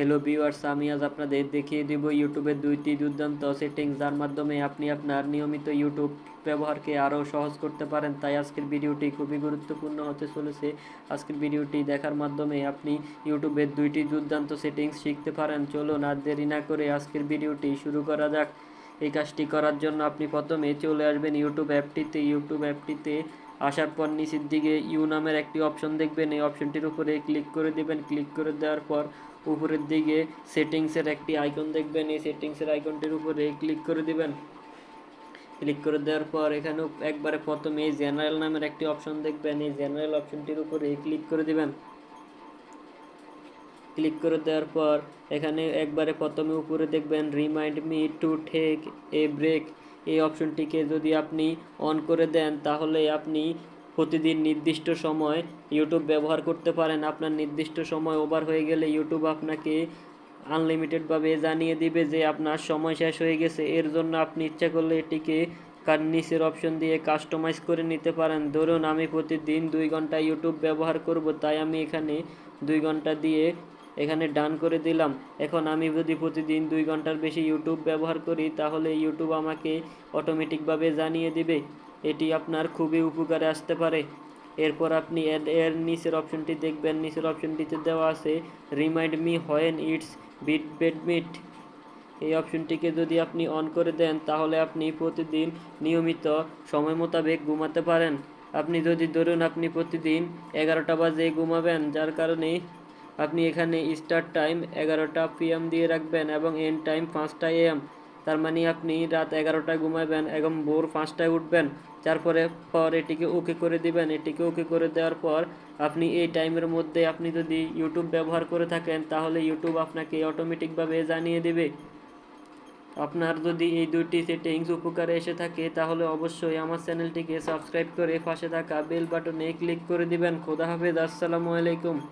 Hello viewers আমি আজ আপনাদের দেখিয়ে দেব ইউটিউবের দুইটি দুর্দান্ত সেটিংস যার মাধ্যমে আপনি আপনার নিয়মিত ইউটিউব ব্যবহারকে আরও সহজ করতে পারেন। তাই আজকের ভিডিওটি খুবই গুরুত্বপূর্ণ হতে চলেছে। আজকের ভিডিওটি দেখার মাধ্যমে আপনি ইউটিউবের দুইটি দুর্দান্ত সেটিংস শিখতে পারেন। চলুন আর দেরি না করে আজকের ভিডিওটি শুরু করা যাক। এই কাজটি করার জন্য আপনি প্রথমে চলে আসবেন ইউটিউব অ্যাপটিতে ইউটিউব অ্যাপটিতে আসার পর নিচের দিকে ইউ নামের একটি অপশন দেখবেন। এই অপশনটির উপরে ক্লিক করে দিবেন। ক্লিক করে দেওয়ার পর উপরের দিকে সেটিংসের একটি আইকন দেখবেন। এই সেটিংসের আইকনটির উপরে ক্লিক করে দিবেন। ক্লিক করে দেওয়ার পর এখানে একবারে প্রথমে এই জেনারেল নামের একটি অপশন দেখবেন। এই জেনারেল অপশনটির উপরে ক্লিক করে দিবেন। ক্লিক করে দেওয়ার পর এখানে একবারে প্রথমে উপরে দেখবেন remind me to take a break এই অপশনটিকে যদি আপনি অন করে দেন, তাহলে আপনি প্রতিদিন নির্দিষ্ট সময় ইউটিউব ব্যবহার করতে পারেন। আপনার নির্দিষ্ট সময় ওভার হয়ে গেলে ইউটিউব আপনাকে আনলিমিটেডভাবে জানিয়ে দিবে যে আপনার সময় শেষ হয়ে গেছে। এর জন্য আপনি ইচ্ছা করলে এটিকে কার নিচের অপশন দিয়ে কাস্টমাইজ করে নিতে পারেন। ধরুন, আমি প্রতিদিন দুই ঘণ্টা ইউটিউব ব্যবহার করব, তাই আমি এখানে দুই ঘণ্টা দিয়ে এখানে ডান করে দিলাম। এখন আমি যদি প্রতিদিন দুই ঘণ্টার বেশি ইউটিউব ব্যবহার করি, তাহলে ইউটিউব আমাকে অটোমেটিকভাবে জানিয়ে দিবে। এটি আপনার খুবই উপকারে আসতে পারে। এরপর আপনি এর এর নিচের অপশনটি দেখবেন। নিচের অপশনটিতে দেওয়া আছে remind me when it's bit bedtime এই অপশনটিকে যদি আপনি অন করে দেন, তাহলে আপনি প্রতিদিন নিয়মিত সময় মোতাবেক ঘুমাতে পারেন। আপনি যদি ধরুন আপনি প্রতিদিন এগারোটা বাজে ঘুমাবেন, যার কারণে আপনি এখানে স্টার্ট টাইম এগারোটা পিএম দিয়ে রাখবেন এবং এন্ড টাইম পাঁচটা এএম। তার মানে আপনি রাত এগারোটায় ঘুমাবেন এবং ভোর পাঁচটায় উঠবেন। তারপরে পর এটিকে ওকে করে দিবেন। এটিকে ওকে করে দেওয়ার পর আপনি এই টাইমের মধ্যে আপনি যদি ইউটিউব ব্যবহার করে থাকেন, তাহলে ইউটিউব আপনাকে অটোমেটিকভাবে জানিয়ে দেবে। আপনার যদি এই দুইটি সেটিংস উপকারে এসে থাকে, তাহলে অবশ্যই আমার চ্যানেলটিকে সাবস্ক্রাইব করে পাশে থাকা বেল বাটনে ক্লিক করে দিবেন। খোদা হাফেজ, আসসালামু আলাইকুম।